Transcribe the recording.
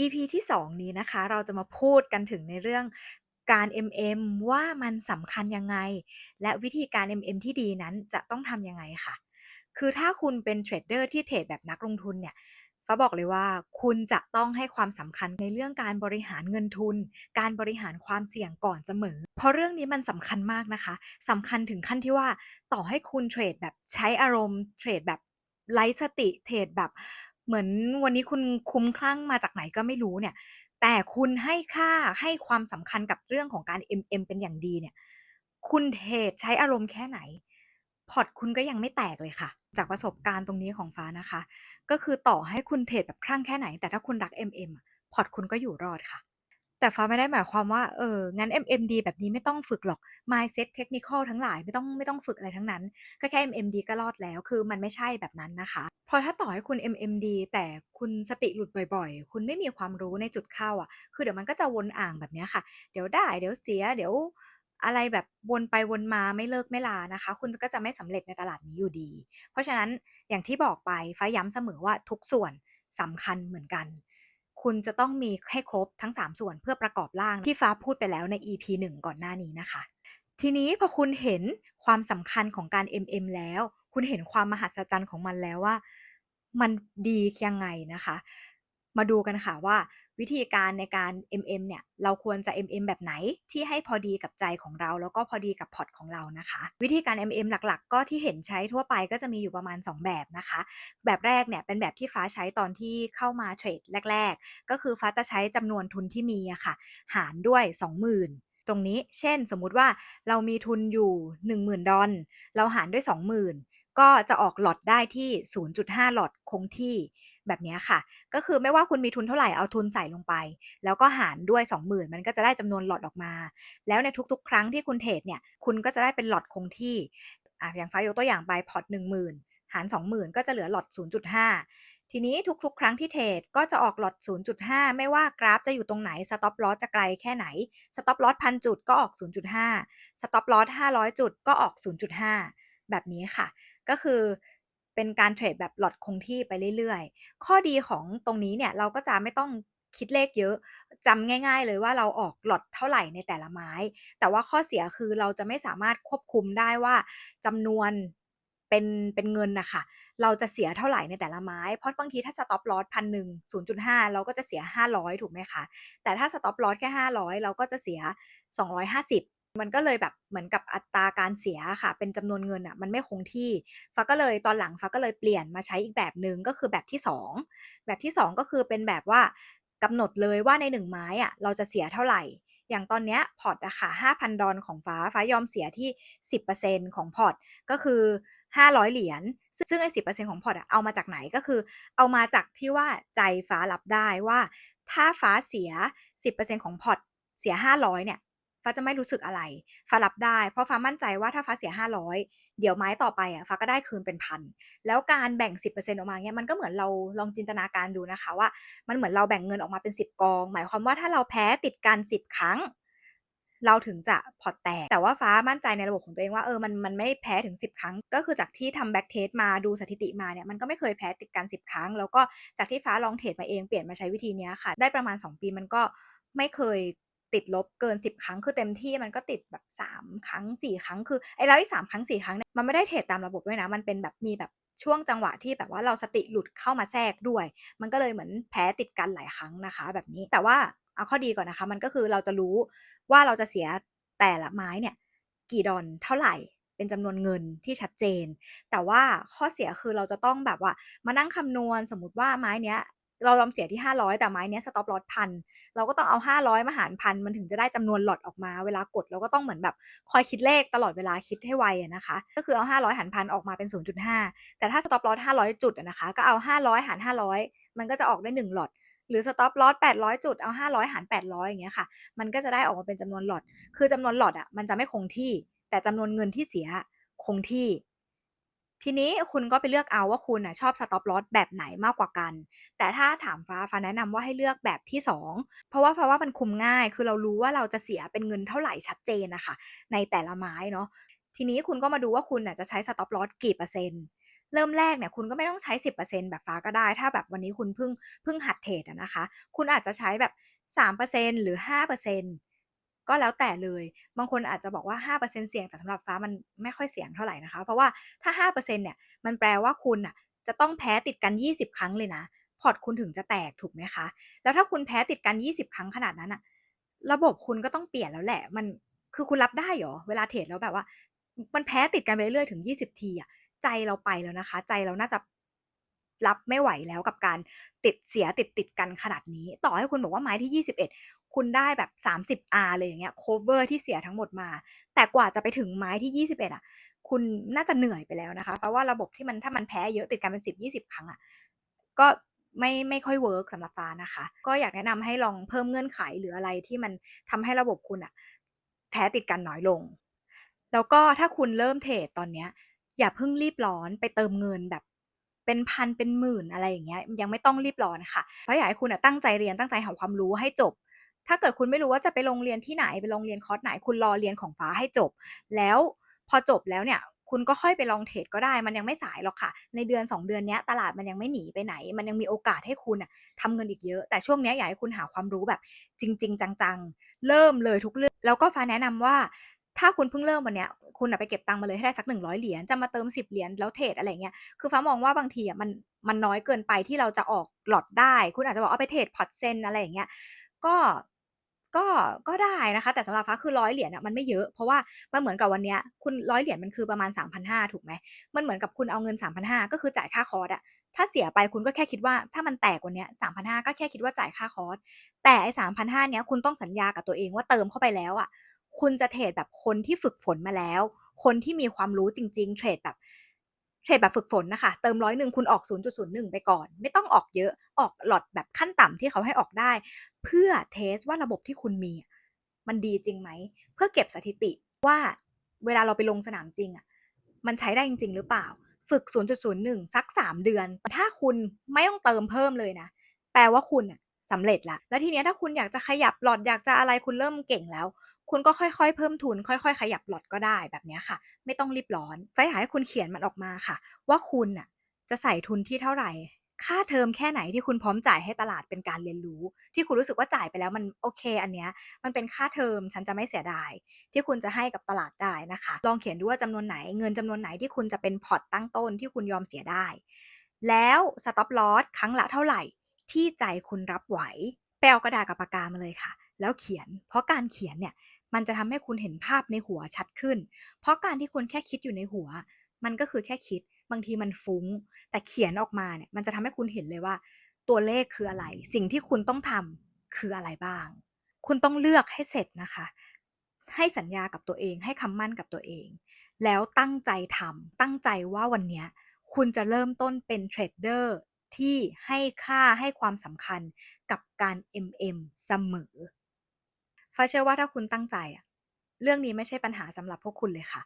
EP ที่ 2 นี้นะคะ เราจะมาพูดกันถึงในเรื่องการ MM ว่ามันสำคัญยังไง และวิธีการ MM ที่ดีนั้นจะต้องทำยังไงค่ะ คือถ้าคุณเป็นเทรดเดอร์ที่เทรดแบบนักลงทุนเนี่ยฟ้าบอกเลยว่าคุณจะต้องให้ความสำคัญในเรื่องการบริหารเงินทุน การบริหารความเสี่ยงก่อนเสมอ เพราะเรื่องนี้มันสำคัญมากนะคะสำคัญถึงขั้นที่ว่าต่อให้คุณเทรดแบบใช้อารมณ์เทรดแบบไร้สติเทรดแบบ เหมือนวันนี้คุณคุ้มคลั่งมาจากไหนก็ไม่รู้เนี่ย แต่คุณให้ค่าให้ความสำคัญกับเรื่องของการ MM เป็นอย่างดีเนี่ย คุณเทรดใช้อารมณ์แค่ไหน พอร์ตคุณก็ยังไม่แตกเลยค่ะ จากประสบการณ์ตรงนี้ของฟ้านะคะ ก็คือต่อให้คุณเทรดแบบคลั่งแค่ไหน แต่ถ้าคุณรัก MM อะพอร์ตคุณก็อยู่รอดค่ะ แต่ฟ้าไม่ได้หมายความว่า เออ งั้น MM ดีแบบนี้ไม่ต้องฝึกหรอก mindset technical ทั้งหลายไม่ต้องไม่ต้องฝึกอะไรทั้งนั้น ก็แค่ MM ดีก็รอดแล้ว คือมันไม่ใช่แบบนั้นนะคะ เพราะถ้าต่อให้คุณ MM ดีแต่คุณสติหลุดบ่อยๆ คุณไม่มีความรู้ในจุดเข้าอะ คือเดี๋ยวมันก็จะวนอ่างแบบเนี้ยค่ะ เดี๋ยวได้ เดี๋ยวเสีย เดี๋ยวอะไรแบบวนไปวนมาไม่เลิกไม่ลานะคะ คุณก็จะไม่สำเร็จในตลาดนี้อยู่ดี เพราะฉะนั้นอย่างที่บอกไปฟ้าย้ำเสมอว่าทุกส่วนสำคัญเหมือนกัน คุณจะต้องมีให้ครบทั้ง 3 ส่วนเพื่อประกอบร่างที่ฟ้าพูดไปแล้วใน EP 1 ก่อนหน้านี้นะคะ ทีนี้พอคุณเห็นความสำคัญของการ MM แล้ว คุณเห็นความมหัศจรรย์ของมันแล้วว่า มันดียังไงนะคะ มาดูกันค่ะว่า วิธีการในการ MM เนี่ยเราควรจะ MM แบบไหนที่ให้พอดีกับใจของเรา แล้วก็พอดีกับพอร์ตของเรานะคะ วิธีการ MM หลักๆ ก็ที่เห็นใช้ทั่วไปก็จะมีอยู่ประมาณ 2 แบบนะคะ แบบแรกเนี่ยเป็นแบบที่ฟ้าใช้ตอนที่เข้ามาเทรดแรก ๆ ก็คือฟ้าจะใช้จำนวนทุนที่มีอะค่ะ หารด้วย 20,000ตรงนี้เช่นสมมุติว่าเรามีทุนอยู่ 10,000 ดอลเราหารด้วย 20,000 ก็จะออกหลอตได้ที่ 0.5 หลอตคงที่แบบนี้ค่ะ ก็คือไม่ว่าคุณมีทุนเท่าไหร่เอาทุนใส่ลงไป แล้วก็หารด้วย 20,000 มันก็จะได้จำนวนหลอตออกมา แล้วในทุกๆ ครั้งที่คุณเทรดเนี่ยคุณก็จะได้เป็นหลอตคงที่อ่าอย่างฟ้ายกตัวอย่างไปพอร์ต10,000 หาร 20,000 ก็จะเหลือหลอต0.5 ทีนี้ทุกๆ ครั้งที่เทรดก็จะออกหลอต0.5 ไม่ว่ากราฟจะอยู่ตรงไหน Stop Loss จะไกลแค่ไหน Stop Loss 1,000จุดก็ออก 0.5 Stop Loss 500 จุดก็ออก 0.5 แบบนี้ค่ะ ก็คือเป็นการเทรดแบบหลอตคงที่ไปเรื่อยๆ ข้อดีของตรงนี้เนี่ยเราก็จะไม่ต้องคิดเลขเยอะจำง่าย ๆ เลยว่าเราออกหลอตเท่าไหร่ในแต่ละไม้ แต่ว่าข้อเสียคือเราจะไม่สามารถควบคุมได้ว่าจำนวนเป็นเป็นเงินนะคะเราจะเสียเท่าไหร่ในแต่ละไม้ เพราะบางทีถ้า Stop Loss 1,000 0.5เราก็จะเสีย500ถูกไหมคะ แต่ถ้า Stop Loss แค่500เราก็จะเสีย250 มันก็เลยแบบเหมือนกับอัตราการเสียค่ะ เป็นจำนวนเงินน่ะมันไม่คงที่ฟ้าก็เลยตอนหลังฟ้าก็เลยเปลี่ยนมาใช้อีกแบบหนึ่งก็คือแบบที่ 2 แบบที่ 2 ก็คือเป็นแบบว่ากำหนดเลยว่าใน1ไม้อะเราจะเสียเท่าไหร่ อย่างตอนเนี้ยพอร์ตอะค่ะ5,000 ดอลของฟ้าฟ้ายอมเสียที่ 10%ของพอร์ตก็คือ 500 เหรียญซึ่งไอ้10%ของพอร์ตอะเอามาจากไหนก็คือ เอามาจากที่ว่าใจฟ้ารับได้ว่า ถ้าฟ้าเสีย 10%ของพอร์ตเสีย 500เนี่ย ฟ้าจะไม่รู้สึกอะไร ฟ้ารับได้ เพราะฟ้ามั่นใจว่าถ้าฟ้าเสีย 500 เดี๋ยวไม้ต่อไปอะฟ้าก็ได้คืนเป็น1,000แล้วการแบ่ง 10%ออกมาเงี้ยมันก็เหมือนเราลองจินตนาการดูนะคะว่า มันเหมือนเราแบ่งเงินออกมาเป็น 10 กอง หมายความว่าถ้าเราแพ้ติดกัน 10 ครั้ง เราถึงจะพอแตก แต่ว่าฟ้ามั่นใจในระบบของตัวเองว่าเออ มันมันไม่แพ้ถึง 10 ครั้ง ก็คือจากที่ทำ back test มาดูสถิติมาเนี่ยมันก็ไม่เคยแพ้ติดกัน 10 ครั้ง แล้วก็จากที่ฟ้าลองเทรดมาเองเปลี่ยนมาใช้วิธีนี้ค่ะ ได้ประมาณ 2 ปีมันก็ไม่เคย ติดลบเกิน 10 ครั้งคือเต็มที่มันก็ติดแบบ 3 ครั้ง 4 ครั้ง คือไอ้แล้วไอ้3ครั้ง 4 ครั้งเนี่ยมันไม่ได้เทรดตามระบบด้วยนะ มันเป็นแบบมีแบบช่วงจังหวะที่แบบว่าเราสติหลุดเข้ามาแทรกด้วย มันก็เลยเหมือนแพ้ติดกันหลายครั้งนะคะ แบบนี้แต่ว่าเอาข้อดีก่อนนะคะ มันก็คือเราจะรู้ว่าเราจะเสียแต่ละไม้เนี่ยกี่ดอลเท่าไหร่เป็นจำนวนเงินที่ชัดเจน แต่ว่าข้อเสียคือเราจะต้องแบบว่ามานั่งคำนวณสมมติว่าไม้เนี้ย เรายอมเสียที่ 500 แต่ไม้เนี้ย Stop Loss 1,000เราก็ต้องเอา 500 มาหาร1,000มันถึงจะได้จำนวนหลอตออกมาเวลากดเราก็ต้องเหมือนแบบคอยคิดเลขตลอดเวลาคิดให้ไวนะคะ ก็คือเอา 500 หาร1,000ออกมาเป็น 0.5 แต่ถ้า Stop Loss 500 จุดนะคะ ก็เอา 500 หาร 500 มันก็จะออกได้1ล็อตหรือ Stop Loss 800 จุด เอา 500 หาร 800 อย่างเงี้ยค่ะ มันก็จะได้ออกมาเป็นจำนวนหลอตคือจำนวนหลอตอะมันจะไม่คงที่ แต่จำนวนเงินที่เสียคงที่ ทีนี้คุณก็ไปเลือกเอาว่าคุณน่ะชอบ Stop Loss แบบไหนมากกว่ากัน แต่ถ้าถามฟ้าฟ้าแนะนำว่าให้เลือกแบบที่ 2 เพราะว่าฟ้าว่ามันคุมง่าย คือเรารู้ว่าเราจะเสียเป็นเงินเท่าไหร่ชัดเจนนะคะในแต่ละไม้เนาะทีนี้คุณก็มาดูว่าคุณน่ะจะใช้ Stop Loss กี่เปอร์เซ็นต์เริ่มแรกเนี่ยคุณก็ไม่ต้องใช้ 10%แบบฟ้าก็ได้ ถ้าแบบวันนี้คุณเพิ่งเพิ่งหัดเทรดอะนะคะ คุณอาจจะใช้แบบ3%หรือ 5% ก็แล้วแต่เลย บางคนอาจจะบอกว่า 5%เสี่ยงแต่สำหรับฟ้ามันไม่ค่อยเสี่ยงเท่าไหร่นะคะ เพราะว่าถ้า 5%เนี่ยมันแปลว่าคุณน่ะจะต้องแพ้ติดกัน 20 ครั้งเลยนะพอร์ตคุณถึงจะแตกถูกไหมคะ แล้วถ้าคุณแพ้ติดกัน 20 ครั้งขนาดนั้นน่ะระบบคุณก็ต้องเปลี่ยนแล้วแหละ มันคือคุณรับได้เหรอ?เวลาเทรดแล้วแบบว่า มันแพ้ติดกันไปเรื่อยๆถึง 20 ทีอะใจเราไปแล้วนะคะ ใจเราน่าจะ รับไม่ไหวแล้วกับการติดเสียติดๆกันขนาดนี้ ต่อให้คุณบอกว่าไม้ที่ 21 คุณได้แบบ 30อาร์อะไรอย่างเงี้ยคัฟเวอร์ที่เสียทั้งหมดมา แต่กว่าจะไปถึงไม้ที่ 21 อะ คุณน่าจะเหนื่อยไปแล้วนะคะ เพราะว่าระบบที่มันถ้ามันแพ้เยอะติดกันเป็น 10-20 ครั้งอะก็ไม่ไม่ค่อยเวิร์กสำหรับฟ้านะคะ ก็อยากแนะนำให้ลองเพิ่มเงื่อนไขหรืออะไรที่มันทำให้ระบบคุณน่ะแพ้ติดกันน้อยลง แล้วก็ถ้าคุณเริ่มเทรดตอนเนี้ย อย่าเพิ่งรีบร้อนไปเติมเงินแบบ เป็นพันเป็นหมื่นอะไรอย่างเงี้ยยังไม่ต้องรีบร้อนค่ะเพราะอยากให้คุณตั้งใจเรียนตั้งใจหาความรู้ให้จบ ถ้าเกิดคุณไม่รู้ว่าจะไปลงเรียนที่ไหนไปลงเรียนคอร์สไหนคุณรอเรียนของฟ้าให้จบ แล้วพอจบแล้วเนี่ยคุณก็ค่อยไปลองเทรดก็ได้มันยังไม่สายหรอกค่ะ ในเดือน 2 เดือนนี้ตลาดมันยังไม่หนีไปไหน มันยังมีโอกาสให้คุณน่ะทำเงินอีกเยอะ แต่ช่วงนี้อยากให้คุณหาความรู้แบบจริง ๆ จังๆ เริ่มเลยทุกเรื่อง แล้วก็ฟ้าแนะนำว่า ถ้าคุณเพิ่งเริ่มวันเนี้ย คุณน่ะไปเก็บตังค์มาเลยให้ได้สัก 100 เหรียญ จะมาเติม 10 เหรียญแล้วเทรดอะไรเงี้ย คือฟ้ามองว่าบางทีอะมัน มันน้อยเกินไปที่เราจะออก Lot ได้ คุณอาจจะบอกเอาไปเทรด Pot Sen อะไรอย่างเงี้ย ก็ ก็ ก็ได้นะคะ แต่สำหรับฟ้าคือ 100 เหรียญอะมันไม่เยอะ เพราะว่ามันเหมือนกับวันเนี้ย คุณ 100 เหรียญมันคือประมาณ 3,500 ถูกไหม มันเหมือนกับคุณเอาเงิน 3,500 ก็คือจ่ายค่าคอร์สอะถ้าเสียไปคุณก็แค่คิดว่าถ้ามันแตกวันเนี้ย3,500ก็แค่คิดว่าจ่ายค่าคอร์สแต่ไอ้3,500เนี้ยคุณต้องสัญญากับตัวเองว่าเติมเข้าไปแล้วอะ คุณจะเทรดแบบคนที่ฝึกฝนมาแล้ว คนที่มีความรู้จริง ๆ เทรดแบบเทรดแบบฝึกฝนนะคะ เติม100คุณออก 0.01 ไปก่อน ไม่ต้องออกเยอะออก Lot แบบขั้นต่ำที่เขาให้ออกได้ เพื่อเทสต์ว่าระบบที่คุณมี มันดีจริงไหม เพื่อเก็บสถิติว่าเวลาเราไปลงสนามจริงอะมันใช้ได้จริง ๆ หรือเปล่า ฝึก 0.01 สัก 3 เดือน ถ้าคุณไม่ต้องเติมเพิ่มเลยนะ แปลว่าคุณสำเร็จล้วแล้วทีเนี้ยถ้าคุณอยากจะขยับ Lot อยากจะอะไรคุณเริ่มเก่งแล้ว คุณก็ค่อยๆ เพิ่มทุน ค่อยๆ ขยับ Lot ก็ได้แบบนี้ค่ะ ไม่ต้องรีบร้อนไฟ้าอยากให้คุณเขียนมันออกมาค่ะ ว่าคุณน่ะจะใส่ทุนที่เท่าไหร่ ค่าเทอมแค่ไหนที่คุณพร้อมจ่ายให้ตลาดเป็นการเรียนรู้ ที่คุณรู้สึกว่าจ่ายไปแล้วมันโอเค อันเนี้ยมันเป็นค่าเทอมฉันจะไม่เสียดาย ที่คุณจะให้กับตลาดได้นะคะ ลองเขียนดูว่าจำนวนไหนเงินจำนวนไหนที่คุณจะเป็นพอร์ตตั้งต้นที่คุณยอมเสียได้ แล้ว Stop Loss ครั้งละเท่าไหร่ ที่ใจคุณรับไหวไปเอากระดาษกับปากกามาเลยค่ะ แล้วเขียน เพราะการเขียนเนี่ย มันจะทำให้คุณเห็นภาพในหัวชัดขึ้น เพราะการที่คุณแค่คิดอยู่ในหัว มันก็คือแค่คิด บางทีมันฟุ้ง แต่เขียนออกมาเนี่ย มันจะทำให้คุณเห็นเลยว่า ตัวเลขคืออะไร สิ่งที่คุณต้องทำคืออะไรบ้าง คุณต้องเลือกให้เสร็จนะคะ ให้สัญญากับตัวเอง ให้คำมั่นกับตัวเอง แล้วตั้งใจทำตั้งใจว่าวันนี้คุณจะเริ่มต้นเป็นเทรดเดอร์ที่ให้ค่าให้ความสำคัญกับการ MM เสมอ ฟ้าเชื่อว่าถ้าคุณตั้งใจอะเรื่องนี้ไม่ใช่ปัญหาสำหรับพวกคุณเลยค่ะ